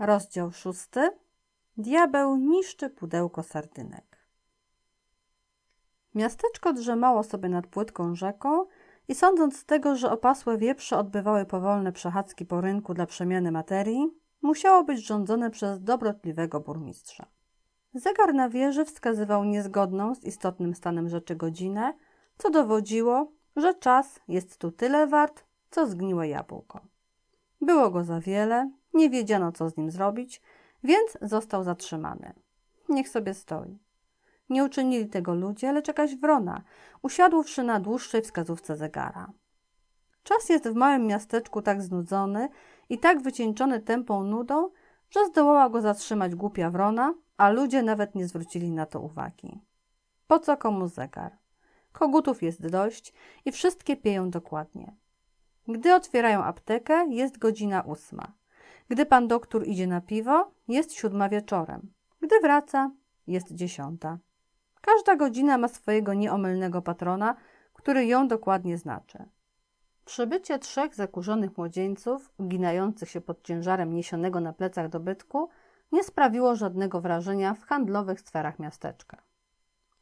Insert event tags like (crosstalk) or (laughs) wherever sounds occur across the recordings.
Rozdział szósty. Diabeł niszczy pudełko sardynek. Miasteczko drzemało sobie nad płytką rzeką i sądząc z tego, że opasłe wieprze odbywały powolne przechadzki po rynku dla przemiany materii, musiało być rządzone przez dobrotliwego burmistrza. Zegar na wieży wskazywał niezgodną z istotnym stanem rzeczy godzinę, co dowodziło, że czas jest tu tyle wart, co zgniłe jabłko. Było go za wiele, nie wiedziano, co z nim zrobić, więc został zatrzymany. Niech sobie stoi. Nie uczynili tego ludzie, lecz jakaś wrona, usiadłszy na dłuższej wskazówce zegara. Czas jest w małym miasteczku tak znudzony i tak wycieńczony tępą nudą, że zdołała go zatrzymać głupia wrona, a ludzie nawet nie zwrócili na to uwagi. Po co komu zegar? Kogutów jest dość i wszystkie pieją dokładnie. Gdy otwierają aptekę, jest godzina ósma. Gdy pan doktor idzie na piwo, jest siódma wieczorem. Gdy wraca, jest dziesiąta. Każda godzina ma swojego nieomylnego patrona, który ją dokładnie znaczy. Przybycie trzech zakurzonych młodzieńców, uginających się pod ciężarem niesionego na plecach dobytku, nie sprawiło żadnego wrażenia w handlowych sferach miasteczka.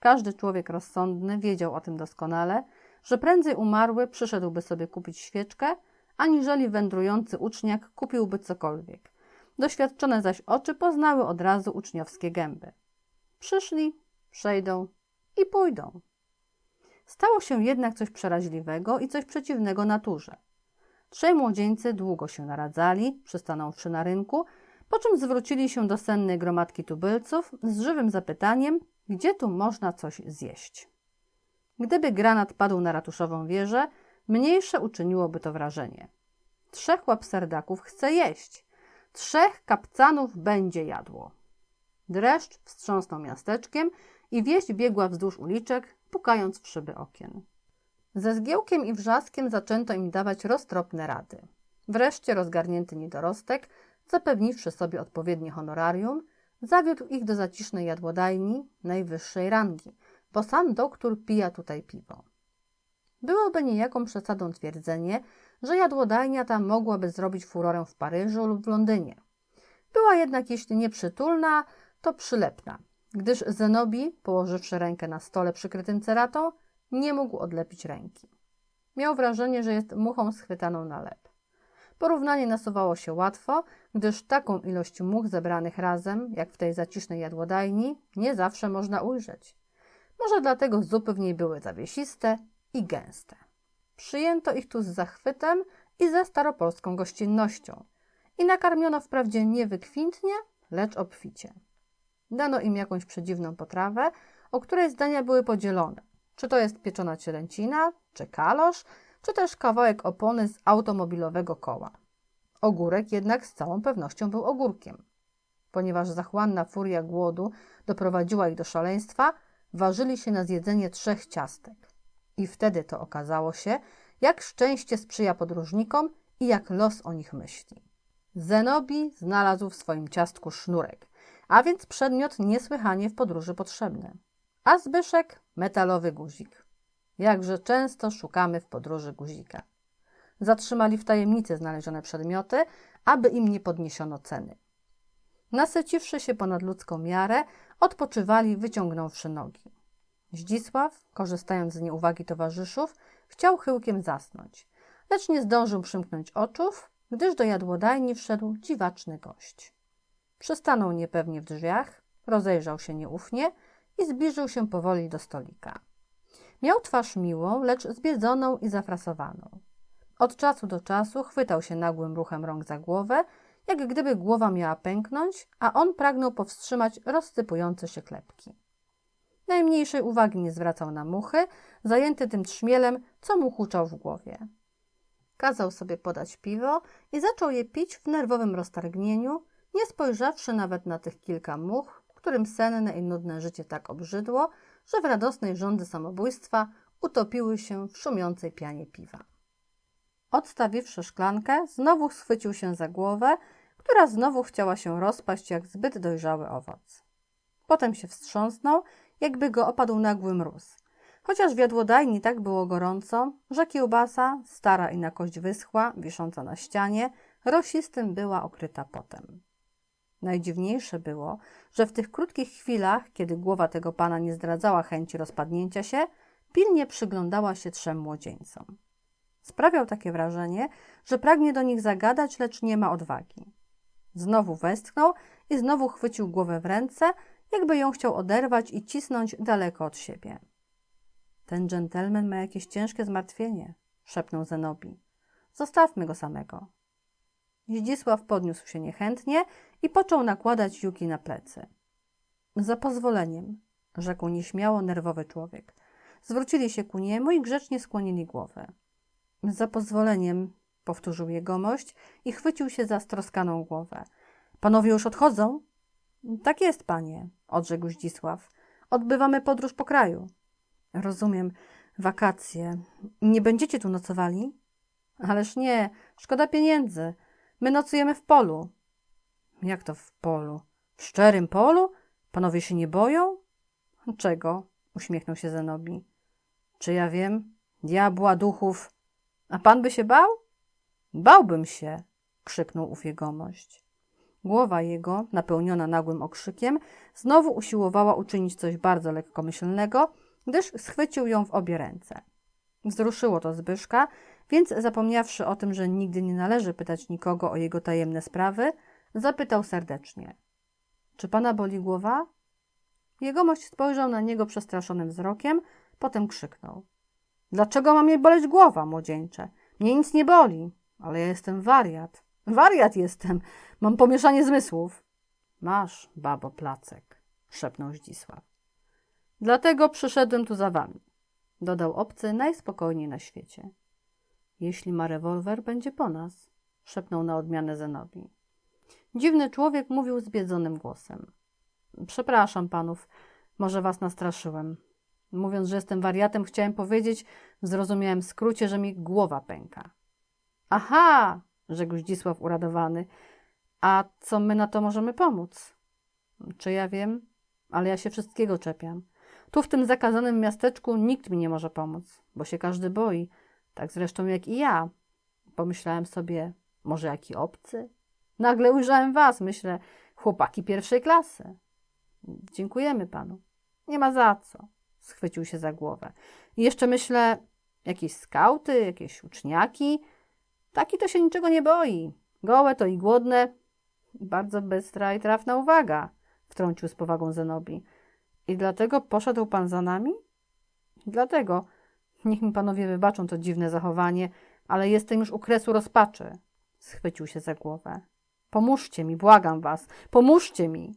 Każdy człowiek rozsądny wiedział o tym doskonale, że prędzej umarły przyszedłby sobie kupić świeczkę, aniżeli wędrujący uczniak kupiłby cokolwiek. Doświadczone zaś oczy poznały od razu uczniowskie gęby. Przyszli, przejdą i pójdą. Stało się jednak coś przeraźliwego i coś przeciwnego naturze. Trzej młodzieńcy długo się naradzali, przystanąwszy na rynku, po czym zwrócili się do sennej gromadki tubylców z żywym zapytaniem, gdzie tu można coś zjeść. Gdyby granat padł na ratuszową wieżę, mniejsze uczyniłoby to wrażenie. Trzech łapserdaków chce jeść. Trzech kapcanów będzie jadło. Dreszcz wstrząsnął miasteczkiem i wieść biegła wzdłuż uliczek, pukając w szyby okien. Ze zgiełkiem i wrzaskiem zaczęto im dawać roztropne rady. Wreszcie rozgarnięty niedorostek, zapewniwszy sobie odpowiednie honorarium, zawiódł ich do zacisznej jadłodajni najwyższej rangi, bo sam doktor pija tutaj piwo. Byłoby niejaką przesadą twierdzenie, że jadłodajnia ta mogłaby zrobić furorę w Paryżu lub w Londynie. Była jednak, jeśli nie przytulna, to przylepna, gdyż Zenobi, położywszy rękę na stole przykrytym ceratą, nie mógł odlepić ręki. Miał wrażenie, że jest muchą schwytaną na lep. Porównanie nasuwało się łatwo, gdyż taką ilość much zebranych razem, jak w tej zacisznej jadłodajni, nie zawsze można ujrzeć. Może dlatego zupy w niej były zawiesiste i gęste. Przyjęto ich tu z zachwytem i ze staropolską gościnnością i nakarmiono wprawdzie nie wykwintnie, lecz obficie. Dano im jakąś przedziwną potrawę, o której zdania były podzielone. Czy to jest pieczona cielęcina, czy kalosz, czy też kawałek opony z automobilowego koła. Ogórek jednak z całą pewnością był ogórkiem. Ponieważ zachłanna furia głodu doprowadziła ich do szaleństwa, ważyli się na zjedzenie trzech ciastek. I wtedy to okazało się, jak szczęście sprzyja podróżnikom i jak los o nich myśli. Zenobi znalazł w swoim ciastku sznurek, a więc przedmiot niesłychanie w podróży potrzebny. A Zbyszek metalowy guzik. Jakże często szukamy w podróży guzika. Zatrzymali w tajemnicy znalezione przedmioty, aby im nie podniesiono ceny. Nasyciwszy się ponad ludzką miarę, odpoczywali, wyciągnąwszy nogi. Zdzisław, korzystając z nieuwagi towarzyszów, chciał chyłkiem zasnąć, lecz nie zdążył przymknąć oczów, gdyż do jadłodajni wszedł dziwaczny gość. Przystanął niepewnie w drzwiach, rozejrzał się nieufnie i zbliżył się powoli do stolika. Miał twarz miłą, lecz zbiedzoną i zafrasowaną. Od czasu do czasu chwytał się nagłym ruchem rąk za głowę, jak gdyby głowa miała pęknąć, a on pragnął powstrzymać rozsypujące się klepki. Najmniejszej uwagi nie zwracał na muchy, zajęty tym trzmielem, co mu huczał w głowie. Kazał sobie podać piwo i zaczął je pić w nerwowym roztargnieniu, nie spojrzawszy nawet na tych kilka much, którym senne i nudne życie tak obrzydło, że w radosnej żądzy samobójstwa utopiły się w szumiącej pianie piwa. Odstawiwszy szklankę, znowu schwycił się za głowę, która znowu chciała się rozpaść jak zbyt dojrzały owoc. Potem się wstrząsnął, jakby go opadł nagły mróz. Chociaż w jadłodajni tak było gorąco, że kiełbasa, stara i na kość wyschła, wisząca na ścianie, rosistym była okryta potem. Najdziwniejsze było, że w tych krótkich chwilach, kiedy głowa tego pana nie zdradzała chęci rozpadnięcia się, pilnie przyglądała się trzem młodzieńcom. Sprawiał takie wrażenie, że pragnie do nich zagadać, lecz nie ma odwagi. Znowu westchnął i znowu chwycił głowę w ręce, jakby ją chciał oderwać i cisnąć daleko od siebie. Ten dżentelmen ma jakieś ciężkie zmartwienie, szepnął Zenobi. Zostawmy go samego. Zdzisław podniósł się niechętnie i począł nakładać juki na plecy. Za pozwoleniem, rzekł nieśmiało nerwowy człowiek. Zwrócili się ku niemu i grzecznie skłonili głowę. Za pozwoleniem, powtórzył jegomość i chwycił się za stroskaną głowę. Panowie już odchodzą? Tak jest, panie, odrzekł Zdzisław. Odbywamy podróż po kraju. Rozumiem, wakacje. Nie będziecie tu nocowali? Ależ nie, szkoda pieniędzy. My nocujemy w polu. Jak to w polu? W szczerym polu? Panowie się nie boją? Czego? Uśmiechnął się Zenobi. Czy ja wiem? Diabła, duchów. A pan by się bał? Bałbym się, krzyknął ów jegomość. Głowa jego, napełniona nagłym okrzykiem, znowu usiłowała uczynić coś bardzo lekkomyślnego, gdyż schwycił ją w obie ręce. Wzruszyło to Zbyszka, więc zapomniawszy o tym, że nigdy nie należy pytać nikogo o jego tajemne sprawy, zapytał serdecznie. Czy pana boli głowa? Jegomość spojrzał na niego przestraszonym wzrokiem, potem krzyknął. Dlaczego ma mnie boleć głowa, młodzieńcze? Mnie nic nie boli, ale ja jestem wariat. Wariat jestem. Mam pomieszanie zmysłów. Masz, babo placek, szepnął Zdzisław. Dlatego przyszedłem tu za wami, dodał obcy najspokojniej na świecie. Jeśli ma rewolwer, będzie po nas, szepnął na odmianę Zenobi. Dziwny człowiek mówił zbiedzonym głosem. Przepraszam panów, może was nastraszyłem. Mówiąc, że jestem wariatem, chciałem powiedzieć w skrócie, że mi głowa pęka. Aha, rzekł Zdzisław uradowany. A co my na to możemy pomóc? Czy ja wiem? Ale ja się wszystkiego czepiam. Tu w tym zakazanym miasteczku nikt mi nie może pomóc, bo się każdy boi. Tak zresztą jak i ja. Pomyślałem sobie, może jaki obcy? Nagle ujrzałem was, myślę, chłopaki pierwszej klasy. Dziękujemy panu. Nie ma za co. Schwycił się za głowę. I jeszcze myślę, jakieś skauty, jakieś uczniaki. Taki to się niczego nie boi. Gołe to i głodne. Bardzo bystra i trafna uwaga, wtrącił z powagą Zenobi. I dlatego poszedł pan za nami? Dlatego. Niech mi panowie wybaczą to dziwne zachowanie, ale jestem już u kresu rozpaczy. Schwycił się za głowę. Pomóżcie mi, błagam was, pomóżcie mi.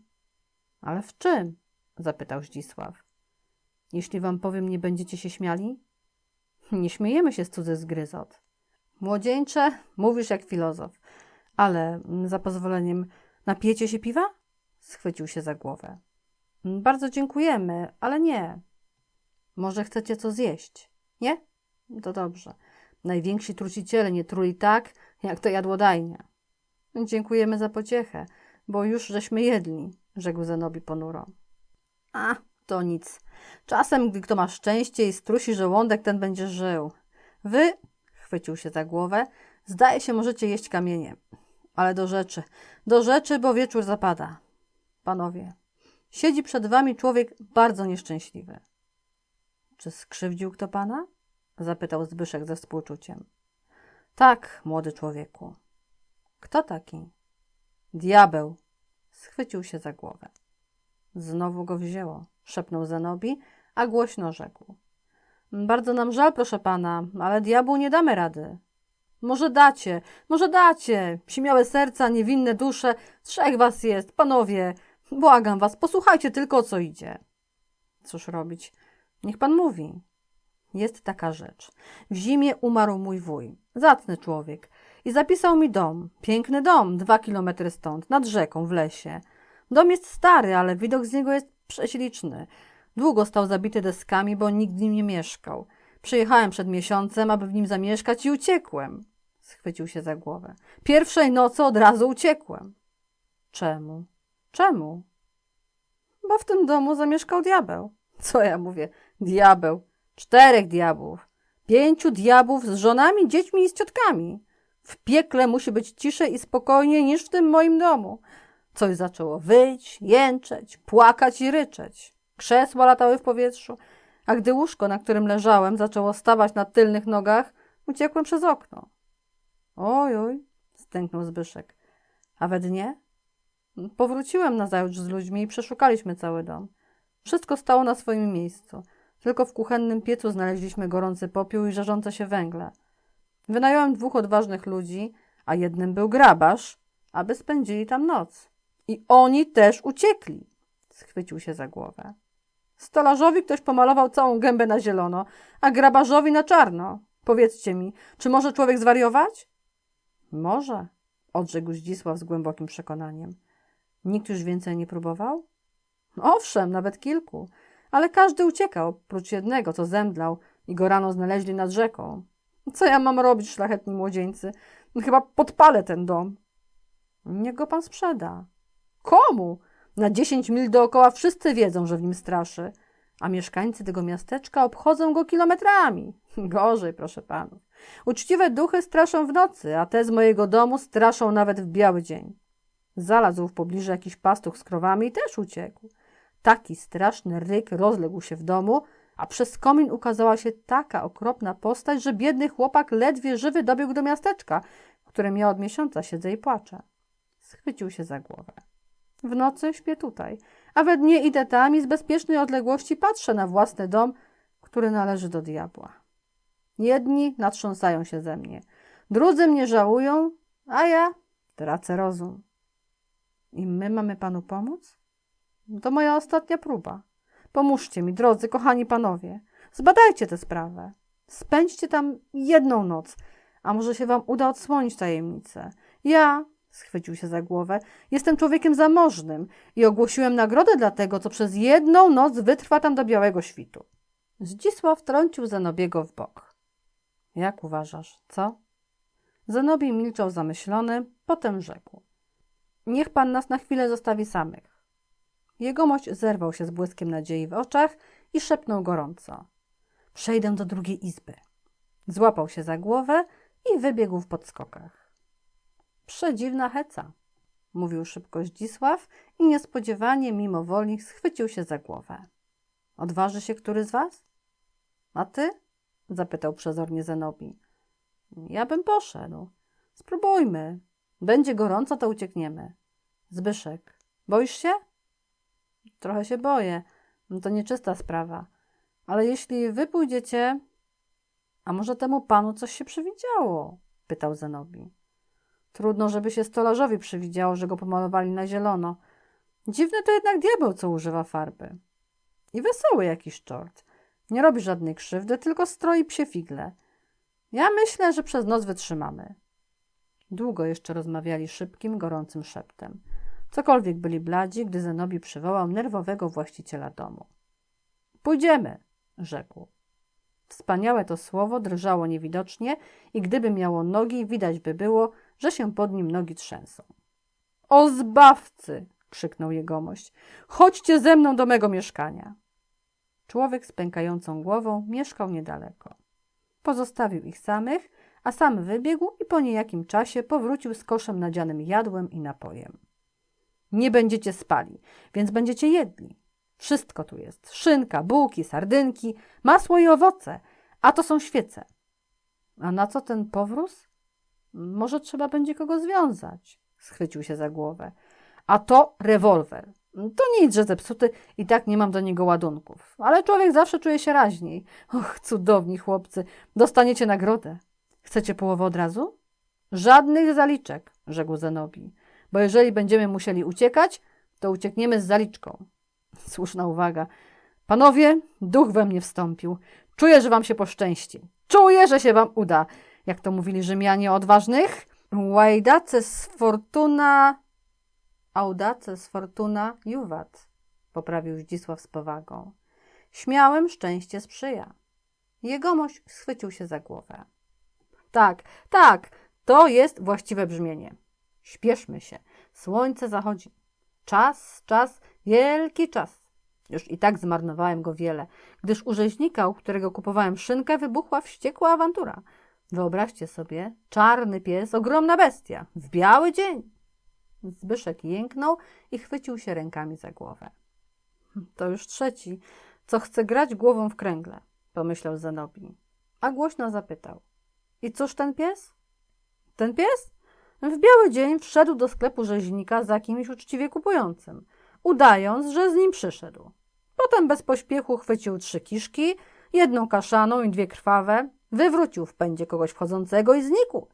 Ale w czym? zapytał Zdzisław. Jeśli wam powiem, nie będziecie się śmiali? Nie śmiejemy się z cudzych zgryzot. Młodzieńcze, mówisz jak filozof. Ale za pozwoleniem, napijecie się piwa? Schwycił się za głowę. Bardzo dziękujemy, ale nie. Może chcecie co zjeść? Nie? To dobrze. Najwięksi truciciele nie truli tak, jak to jadłodajnia. Dziękujemy za pociechę, bo już żeśmy jedli, rzekł Zenobi ponuro. A, to nic. Czasem, gdy kto ma szczęście i strusi żołądek, ten będzie żył. Wy, chwycił się za głowę, zdaje się, możecie jeść kamienie. Ale do rzeczy, do rzeczy, bo wieczór zapada. Panowie, siedzi przed wami człowiek bardzo nieszczęśliwy. Czy skrzywdził kto pana? zapytał Zbyszek ze współczuciem. Tak, młody człowieku. Kto taki? Diabeł. Schwycił się za głowę. Znowu go wzięło, szepnął Zenobi, a głośno rzekł. Bardzo nam żal, proszę pana, ale diabłu nie damy rady. Może dacie, może dacie. Śmiałe serca, niewinne dusze, trzech was jest, panowie. Błagam was, posłuchajcie tylko co idzie. Cóż robić? Niech pan mówi. Jest taka rzecz. W zimie umarł mój wuj, zacny człowiek, i zapisał mi dom. Piękny dom, dwa kilometry stąd, nad rzeką, w lesie. Dom jest stary, ale widok z niego jest prześliczny. Długo stał zabity deskami, bo nikt w nim nie mieszkał. Przyjechałem przed miesiącem, aby w nim zamieszkać i uciekłem. Schwycił się za głowę. Pierwszej nocy od razu uciekłem. Czemu? Czemu? Bo w tym domu zamieszkał diabeł. Co ja mówię? Diabeł. Czterech diabłów. Pięciu diabłów z żonami, dziećmi i z ciotkami. W piekle musi być ciszej i spokojniej niż w tym moim domu. Coś zaczęło wyć, jęczeć, płakać i ryczeć. Krzesła latały w powietrzu, a gdy łóżko, na którym leżałem, zaczęło stawać na tylnych nogach, uciekłem przez okno. Oj, oj, stęknął Zbyszek. A we dnie? Powróciłem nazajutrz z ludźmi i przeszukaliśmy cały dom. Wszystko stało na swoim miejscu. Tylko w kuchennym piecu znaleźliśmy gorący popiół i żarzące się węgle. Wynająłem dwóch odważnych ludzi, a jednym był grabarz, aby spędzili tam noc. I oni też uciekli. Schwycił się za głowę. Stolarzowi ktoś pomalował całą gębę na zielono, a grabarzowi na czarno. Powiedzcie mi, czy może człowiek zwariować? Może, odrzekł Zdzisław z głębokim przekonaniem. Nikt już więcej nie próbował? Owszem, nawet kilku, ale każdy uciekał, oprócz jednego, co zemdlał i go rano znaleźli nad rzeką. Co ja mam robić, szlachetni młodzieńcy? Chyba podpalę ten dom. Niech go pan sprzeda. Komu? Na dziesięć mil dookoła wszyscy wiedzą, że w nim straszy, a mieszkańcy tego miasteczka obchodzą go kilometrami. (laughs) Gorzej, proszę panów. Uczciwe duchy straszą w nocy, a te z mojego domu straszą nawet w biały dzień. Zalazł w pobliżu jakiś pastuch z krowami i też uciekł. Taki straszny ryk rozległ się w domu, a przez komin ukazała się taka okropna postać, że biedny chłopak ledwie żywy dobiegł do miasteczka, w którym ja od miesiąca siedzę i płaczę. Schwycił się za głowę. W nocy śpię tutaj, a we dnie idę tam i z bezpiecznej odległości patrzę na własny dom, który należy do diabła. Jedni natrząsają się ze mnie, drudzy mnie żałują, a ja tracę rozum. I my mamy panu pomóc? To moja ostatnia próba. Pomóżcie mi, drodzy, kochani panowie. Zbadajcie tę sprawę. Spędźcie tam jedną noc, a może się wam uda odsłonić tajemnicę. Ja, schwycił się za głowę, jestem człowiekiem zamożnym i ogłosiłem nagrodę dla tego, co przez jedną noc wytrwa tam do białego świtu. Zdzisław trącił Zenobiego w bok. Jak uważasz, co? Zenobi milczał zamyślony, potem rzekł. Niech pan nas na chwilę zostawi samych. Jegomość zerwał się z błyskiem nadziei w oczach i szepnął gorąco. Przejdę do drugiej izby. Złapał się za głowę i wybiegł w podskokach. Przedziwna heca, mówił szybko Zdzisław i niespodziewanie, mimo woli, schwycił się za głowę. Odważy się który z was? A ty? Zapytał przezornie Zenobi. Ja bym poszedł. Spróbujmy. Będzie gorąco, to uciekniemy. Zbyszek, boisz się? Trochę się boję. No to nieczysta sprawa. Ale jeśli wy pójdziecie... A może temu panu coś się przywidziało? Pytał Zenobi. Trudno, żeby się stolarzowi przywidziało, że go pomalowali na zielono. Dziwny to jednak diabeł, co używa farby. I wesoły jakiś czort. Nie robi żadnej krzywdy, tylko stroi psie figle. Ja myślę, że przez noc wytrzymamy. Długo jeszcze rozmawiali szybkim, gorącym szeptem. Cokolwiek byli bladzi, gdy Zenobi przywołał nerwowego właściciela domu. Pójdziemy, rzekł. Wspaniałe to słowo drżało niewidocznie i gdyby miało nogi, widać by było, że się pod nim nogi trzęsą. O zbawcy! krzyknął jegomość. Chodźcie ze mną do mego mieszkania. Człowiek z pękającą głową mieszkał niedaleko. Pozostawił ich samych, a sam wybiegł i po niejakim czasie powrócił z koszem nadzianym jadłem i napojem. Nie będziecie spali, więc będziecie jedli. Wszystko tu jest. Szynka, bułki, sardynki, masło i owoce. A to są świece. A na co ten powróz? Może trzeba będzie kogo związać. Schwycił się za głowę. A to rewolwer. To nic, że zepsuty i tak nie mam do niego ładunków. Ale człowiek zawsze czuje się raźniej. Och, cudowni chłopcy. Dostaniecie nagrodę. Chcecie połowę od razu? Żadnych zaliczek, rzekł Zenobi bo jeżeli będziemy musieli uciekać, to uciekniemy z zaliczką. Słuszna uwaga. Panowie, duch we mnie wstąpił. Czuję, że wam się poszczęści. Czuję, że się wam uda. Jak to mówili Rzymianie odważnych? Łajdaces fortuna... Audaces fortuna juvat, poprawił Zdzisław z powagą. Śmiałem szczęście sprzyja. Jegomość schwycił się za głowę. Tak, tak, to jest właściwe brzmienie. Śpieszmy się. Słońce zachodzi. Czas, czas, wielki czas. Już i tak zmarnowałem go wiele, gdyż u rzeźnika, u którego kupowałem szynkę, wybuchła wściekła awantura. Wyobraźcie sobie, czarny pies, ogromna bestia, w biały dzień. Zbyszek jęknął i chwycił się rękami za głowę. (laughs) To już trzeci, co chce grać głową w kręgle, pomyślał Zanobi. A głośno zapytał. I cóż ten pies? Ten pies? W biały dzień wszedł do sklepu rzeźnika za kimś uczciwie kupującym, udając, że z nim przyszedł. Potem bez pośpiechu chwycił trzy kiszki, jedną kaszaną i dwie krwawe, wywrócił w pędzie kogoś wchodzącego i znikł.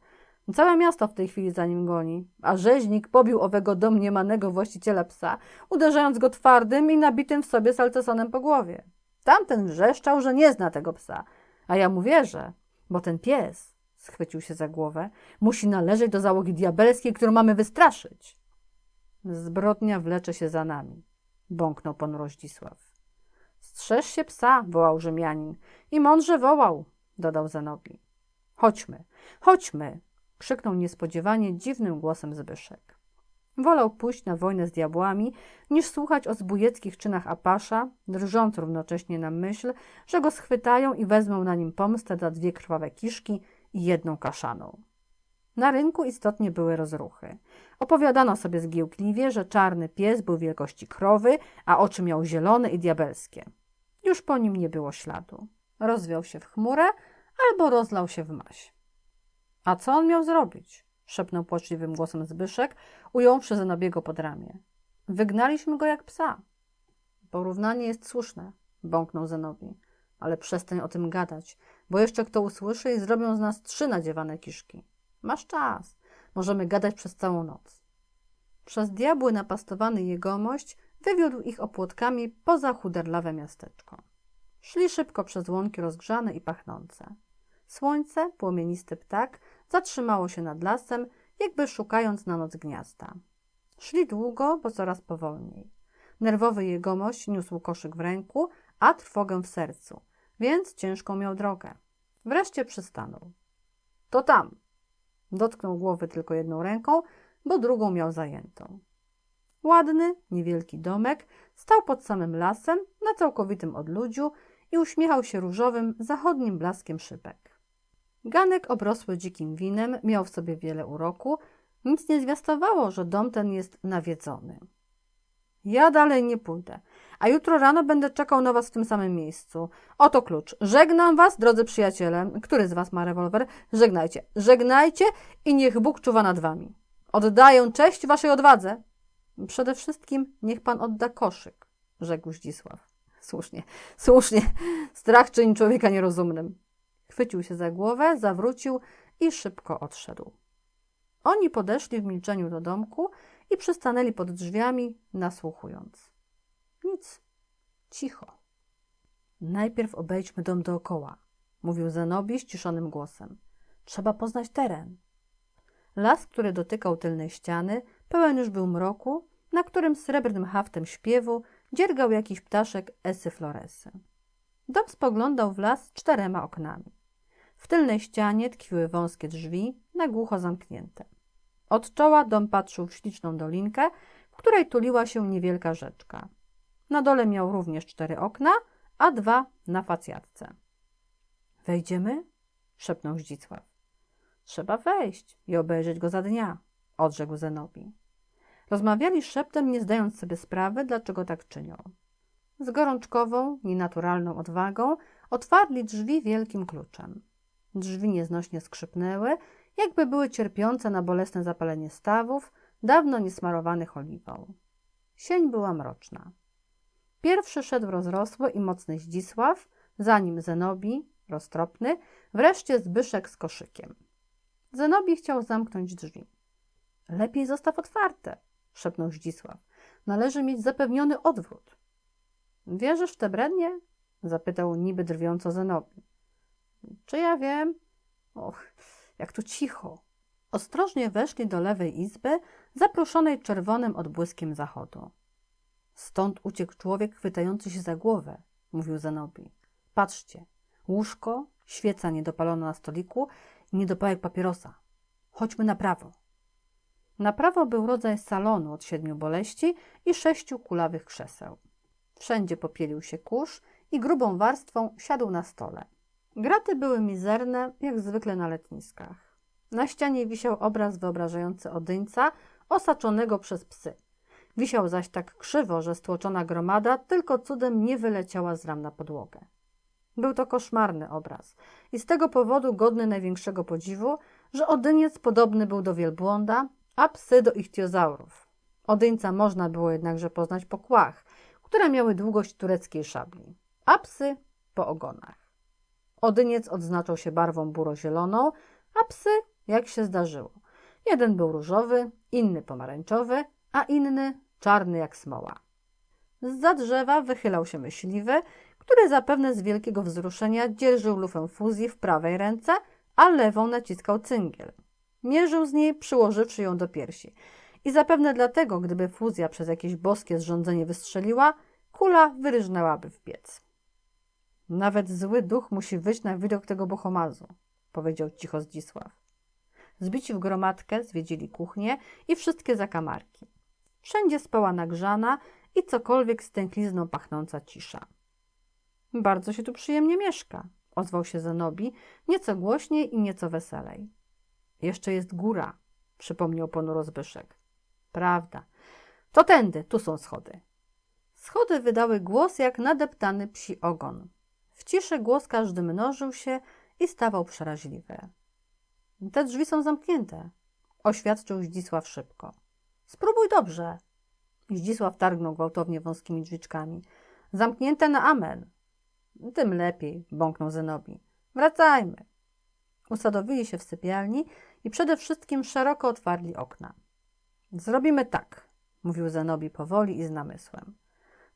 Całe miasto w tej chwili za nim goni, a rzeźnik pobił owego domniemanego właściciela psa, uderzając go twardym i nabitym w sobie salcesonem po głowie. Tamten wrzeszczał, że nie zna tego psa, a ja mu wierzę, bo ten pies, schwycił się za głowę, musi należeć do załogi diabelskiej, którą mamy wystraszyć. Zbrodnia wlecze się za nami, bąknął pan Roździsław. Strzeż się psa, wołał Rzymianin. I mądrze wołał, dodał Zanobi. Chodźmy, chodźmy, krzyknął niespodziewanie dziwnym głosem Zbyszek. Wolał pójść na wojnę z diabłami, niż słuchać o zbójeckich czynach Apasza, drżąc równocześnie na myśl, że go schwytają i wezmą na nim pomstę za dwie krwawe kiszki i jedną kaszaną. Na rynku istotnie były rozruchy. Opowiadano sobie zgiełkliwie, że czarny pies był wielkości krowy, a oczy miał zielone i diabelskie. Już po nim nie było śladu. Rozwiał się w chmurę albo rozlał się w maś. A co on miał zrobić? szepnął płaczliwym głosem Zbyszek, ująwszy Zenobiego pod ramię. Wygnaliśmy go jak psa. Porównanie jest słuszne, bąknął Zenobi. Ale przestań o tym gadać, bo jeszcze kto usłyszy i zrobią z nas trzy nadziewane kiszki. Masz czas. Możemy gadać przez całą noc. Przez diabły napastowany jegomość wywiódł ich opłotkami poza chuderlawe miasteczko. Szli szybko przez łąki rozgrzane i pachnące. Słońce, płomienisty ptak, zatrzymało się nad lasem, jakby szukając na noc gniazda. Szli długo, bo coraz powolniej. Nerwowy jegomość niósł koszyk w ręku, a trwogę w sercu, więc ciężką miał drogę. Wreszcie przystanął. To tam. Dotknął głowy tylko jedną ręką, bo drugą miał zajętą. Ładny, niewielki domek stał pod samym lasem na całkowitym odludziu i uśmiechał się różowym, zachodnim blaskiem szypek. Ganek obrosły dzikim winem miał w sobie wiele uroku, nic nie zwiastowało, że dom ten jest nawiedzony. Ja dalej nie pójdę, a jutro rano będę czekał na was w tym samym miejscu. Oto klucz. Żegnam was, drodzy przyjaciele. Który z was ma rewolwer? Żegnajcie. Żegnajcie i niech Bóg czuwa nad wami. Oddaję cześć waszej odwadze. Przede wszystkim niech pan odda koszyk, rzekł Zdzisław. Słusznie, słusznie. Strach czyni człowieka nierozumnym. Chwycił się za głowę, zawrócił i szybko odszedł. Oni podeszli w milczeniu do domku i przystanęli pod drzwiami, nasłuchując. Nic. Cicho. Najpierw obejdźmy dom dookoła, mówił Zenobi ściszonym głosem. Trzeba poznać teren. Las, który dotykał tylnej ściany, pełen już był mroku, na którym srebrnym haftem śpiewu dziergał jakiś ptaszek Esy Floresy. Dom spoglądał w las czterema oknami. W tylnej ścianie tkwiły wąskie drzwi, na głucho zamknięte. Od czoła dom patrzył w śliczną dolinkę, w której tuliła się niewielka rzeczka. Na dole miał również cztery okna, a dwa na facjatce. Wejdziemy? szepnął Zdzisław. Trzeba wejść i obejrzeć go za dnia, odrzekł Zenobi. Rozmawiali szeptem, nie zdając sobie sprawy, dlaczego tak czynią. Z gorączkową, nienaturalną odwagą otwarli drzwi wielkim kluczem. Drzwi nieznośnie skrzypnęły, jakby były cierpiące na bolesne zapalenie stawów, dawno niesmarowanych oliwą. Sień była mroczna. Pierwszy szedł rozrosły i mocny Zdzisław, za nim Zenobi, roztropny, wreszcie Zbyszek z koszykiem. Zenobi chciał zamknąć drzwi. Lepiej zostaw otwarte, szepnął Zdzisław. Należy mieć zapewniony odwrót. Wierzysz w te brednie? zapytał niby drwiąco Zenobi. Czy ja wiem? Och, jak tu cicho. Ostrożnie weszli do lewej izby, zaproszonej czerwonym odbłyskiem zachodu. Stąd uciekł człowiek chwytający się za głowę, mówił Zenobi. Patrzcie, łóżko, świeca niedopalona na stoliku i niedopałek papierosa. Chodźmy na prawo. Na prawo był rodzaj salonu od siedmiu boleści i sześciu kulawych krzeseł. Wszędzie popielił się kurz i grubą warstwą siadł na stole. Graty były mizerne, jak zwykle na letniskach. Na ścianie wisiał obraz wyobrażający Odyńca osaczonego przez psy. Wisiał zaś tak krzywo, że stłoczona gromada tylko cudem nie wyleciała z ram na podłogę. Był to koszmarny obraz i z tego powodu godny największego podziwu, że Odyniec podobny był do wielbłąda, a psy do ichtiozaurów. Odyńca można było jednakże poznać po kłach, które miały długość tureckiej szabli, a psy po ogonach. Odyniec odznaczał się barwą buro-zieloną, a psy, jak się zdarzyło. Jeden był różowy, inny pomarańczowy, a inny czarny jak smoła. Z drzewa wychylał się myśliwy, który zapewne z wielkiego wzruszenia dzierżył lufę fuzji w prawej ręce, a lewą naciskał cyngiel. Mierzył z niej, przyłożywszy ją do piersi. I zapewne dlatego, gdyby fuzja przez jakieś boskie zrządzenie wystrzeliła, kula wyryżnęłaby w piec. Nawet zły duch musi wyjść na widok tego bohomazu, powiedział cicho Zdzisław. Zbici w gromadkę zwiedzili kuchnię i wszystkie zakamarki. Wszędzie spała nagrzana i cokolwiek stęklizną pachnąca cisza. Bardzo się tu przyjemnie mieszka, ozwał się Zenobi, nieco głośniej i nieco weselej. Jeszcze jest góra, przypomniał ponuro Zbyszek. Prawda. To tędy, tu są schody. Schody wydały głos jak nadeptany psi ogon. W ciszy głos każdy mnożył się i stawał przeraźliwy. Te drzwi są zamknięte, oświadczył Zdzisław szybko. Spróbuj dobrze. Zdzisław targnął gwałtownie wąskimi drzwiczkami. Zamknięte na amen. Tym lepiej, bąknął Zenobi. Wracajmy. Usadowili się w sypialni i przede wszystkim szeroko otwarli okna. Zrobimy tak, mówił Zenobi powoli i z namysłem.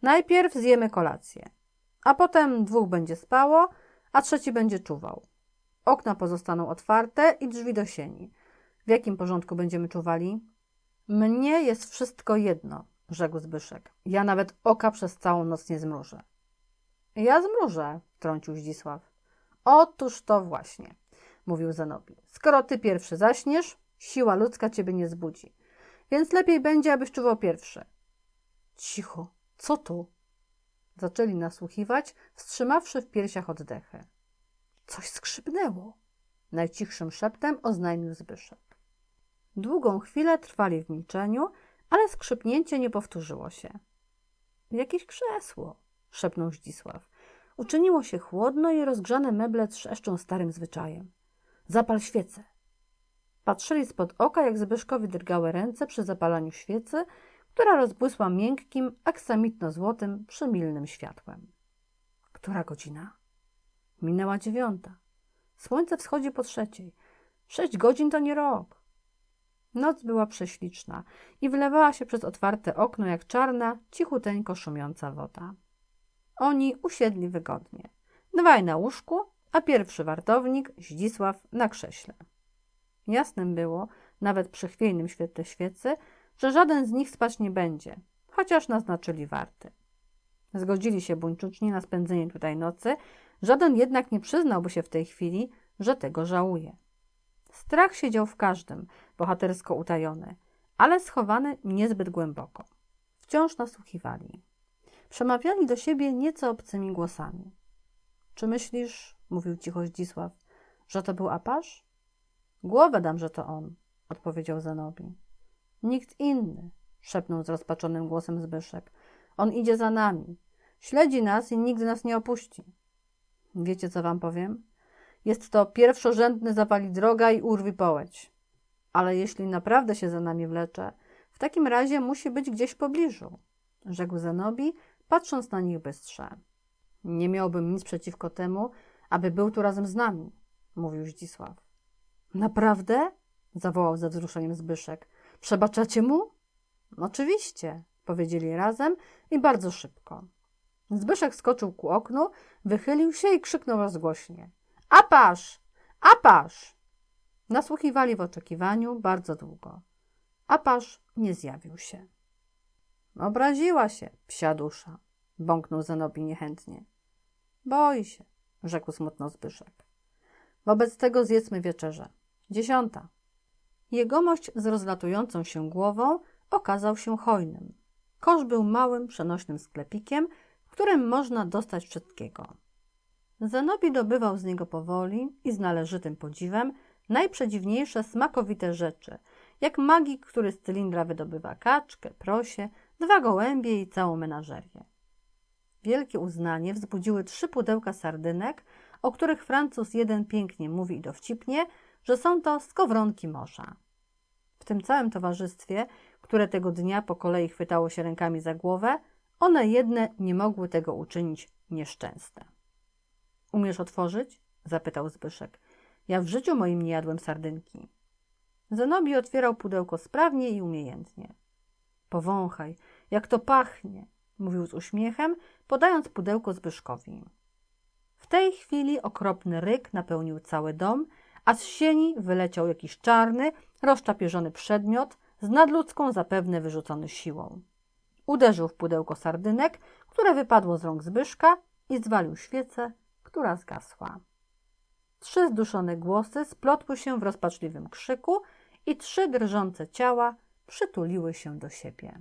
Najpierw zjemy kolację, a potem dwóch będzie spało, a trzeci będzie czuwał. Okna pozostaną otwarte i drzwi do sieni. W jakim porządku będziemy czuwali? Mnie jest wszystko jedno, rzekł Zbyszek. Ja nawet oka przez całą noc nie zmrużę. Ja zmrużę, trącił Zdzisław. Otóż to właśnie, mówił Zanobi. Skoro ty pierwszy zaśniesz, siła ludzka ciebie nie zbudzi. Więc lepiej będzie, abyś czuwał pierwszy. Cicho, co tu? Zaczęli nasłuchiwać, wstrzymawszy w piersiach oddechy. Coś skrzypnęło. Najcichszym szeptem oznajmił Zbyszek. Długą chwilę trwali w milczeniu, ale skrzypnięcie nie powtórzyło się. Jakieś krzesło, szepnął Zdzisław. Uczyniło się chłodno i rozgrzane meble trzeszczą starym zwyczajem. Zapal świecę. Patrzyli spod oka, jak Zbyszkowi drgały ręce przy zapalaniu świecy, która rozbłysła miękkim, aksamitno-złotym, przymilnym światłem. Która godzina? Minęła dziewiąta. Słońce wschodzi po trzeciej. Sześć godzin to nie rok. Noc była prześliczna i wylewała się przez otwarte okno jak czarna, cichuteńko szumiąca woda. Oni usiedli wygodnie. Dwaj na łóżku, a pierwszy wartownik, Zdzisław, na krześle. Jasnym było, nawet przy chwiejnym świetle świecy, że żaden z nich spać nie będzie, chociaż naznaczyli warty. Zgodzili się buńczuczni na spędzenie tutaj nocy, żaden jednak nie przyznałby się w tej chwili, że tego żałuje. Strach siedział w każdym, bohatersko utajony, ale schowany niezbyt głęboko. Wciąż nasłuchiwali. Przemawiali do siebie nieco obcymi głosami. Czy myślisz, mówił cicho Zdzisław, że to był Apasz? Głowę dam, że to on, odpowiedział Zenobi. Nikt inny, szepnął zrozpaczonym głosem Zbyszek. On idzie za nami. Śledzi nas i nigdy nas nie opuści. Wiecie, co wam powiem? Jest to pierwszorzędny zapali droga i urwi połeć. Ale jeśli naprawdę się za nami wlecze, w takim razie musi być gdzieś w pobliżu, rzekł Zenobi, patrząc na nich bystrze. Nie miałbym nic przeciwko temu, aby był tu razem z nami, mówił Zdzisław. Naprawdę? zawołał ze wzruszeniem Zbyszek. Przebaczacie mu? Oczywiście, powiedzieli razem i bardzo szybko. Zbyszek skoczył ku oknu, wychylił się i krzyknął rozgłośnie. Apasz! Apasz! Nasłuchiwali w oczekiwaniu bardzo długo. Apasz nie zjawił się. Obraziła się, psia dusza, bąknął Zenobi niechętnie. Boi się, rzekł smutno Zbyszek. Wobec tego zjedzmy wieczerzę. Dziesiąta. Jegomość z rozlatującą się głową okazał się hojnym. Kosz był małym, przenośnym sklepikiem, w którym można dostać wszystkiego. Zenobi dobywał z niego powoli i z należytym podziwem najprzedziwniejsze smakowite rzeczy, jak magik, który z cylindra wydobywa kaczkę, prosie, dwa gołębie i całą menażerię. Wielkie uznanie wzbudziły trzy pudełka sardynek, o których Francuz jeden pięknie mówi i dowcipnie, że są to skowronki morza. W tym całym towarzystwie, które tego dnia po kolei chwytało się rękami za głowę, one jedne nie mogły tego uczynić nieszczęsne. Umiesz otworzyć? zapytał Zbyszek. Ja w życiu moim nie jadłem sardynki. Zenobi otwierał pudełko sprawnie i umiejętnie. Powąchaj, jak to pachnie, mówił z uśmiechem, podając pudełko Zbyszkowi. W tej chwili okropny ryk napełnił cały dom, a z sieni wyleciał jakiś czarny, rozczapieżony przedmiot, z nadludzką zapewne wyrzucony siłą. Uderzył w pudełko sardynek, które wypadło z rąk Zbyszka i zwalił świecę, która zgasła. Trzy zduszone głosy splotły się w rozpaczliwym krzyku i trzy drżące ciała przytuliły się do siebie.